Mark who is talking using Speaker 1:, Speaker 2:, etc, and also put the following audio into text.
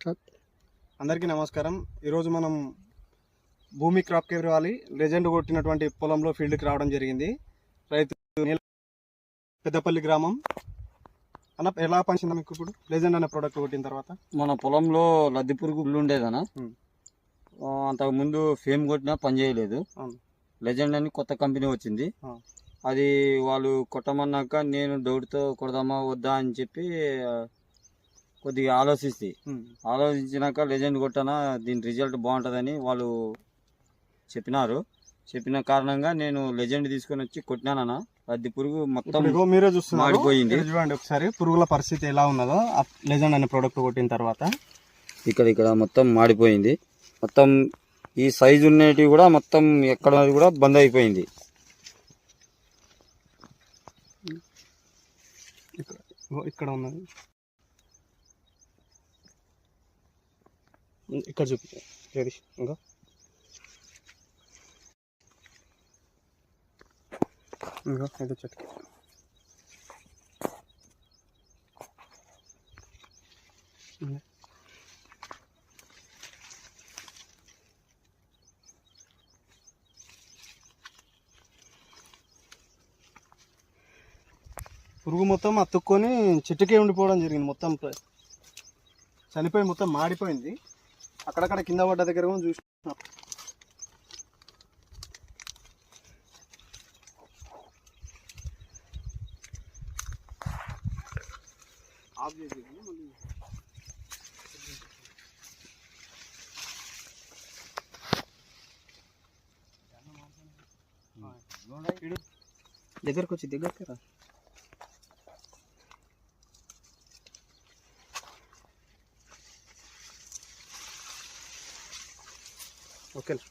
Speaker 1: Start
Speaker 2: అందరికీ నమస్కారం. ఈరోజు మనం భూమి క్రాప్ కేర్ వాలి లెజెండ్ కొట్టినటువంటి పొలంలో ఫీల్డ్కి రావడం జరిగింది. రైతు పెద్దపల్లి గ్రామం. అన్న ఎలా పనిచిందా మీకు ఇప్పుడు? లెజెండ్ అనే ప్రోడక్ట్ కొట్టిన తర్వాత?
Speaker 3: మన పొలంలో లద్ది పురుగు పుల్లు ఉండేదనా
Speaker 2: ఉమ్.
Speaker 3: అంతకు ముందు ఫేమ్ కొట్టినా పని చేయలేదు.
Speaker 2: అవును.
Speaker 3: లెజెండ్ అని కొత్త కంపెనీ వచ్చింది. అది వాళ్ళు కొట్టమన్నాక నేను డౌట్తో కొడదామా వద్దా అని చెప్పి కొద్దిగా ఆలోచిస్తే. ఆలోచించినాక లెజెండ్ కొట్టానా దీని రిజల్ట్ బాగుంటుందని వాళ్ళు చెప్పినారు. చెప్పిన కారణంగా నేను లెజెండ్ తీసుకొని వచ్చి కొట్టినానన్నా. లద్ది పురుగు మొత్తం
Speaker 2: మీరే చూస్తున్నారు. చూడండి ఒకసారి. పురుగుల పరిస్థితి ఎలా ఉన్నదో లెజెండ్ అనే ప్రోడక్ట్ కొట్టిన తర్వాత.
Speaker 3: ఇక్కడ ఇక్కడ మొత్తం మాడిపోయింది. మొత్తం ఈ సైజు ఉన్నటివి కూడా మొత్తం ఎక్కడ కూడా బంద్ అయిపోయింది.
Speaker 2: ఇక్కడ ఉన్నది. ఇక్కడ చూపి. జగదీష్ ఇంకా. ఇంకా ఏదో చెట్టు పురుగు మొత్తం అతుక్కొని చెట్టుకే ఉండిపోవడం జరిగింది మొత్తం. చనిపోయి మొత్తం మాడిపోయింది. అక్కడక్కడ కింద పడ్డ దగ్గర కూడా చూసిన. ఆఫ్ చేసేది మళ్ళీ. దగ్గరకు వచ్చి దగ్గరకు రా ఓకేనా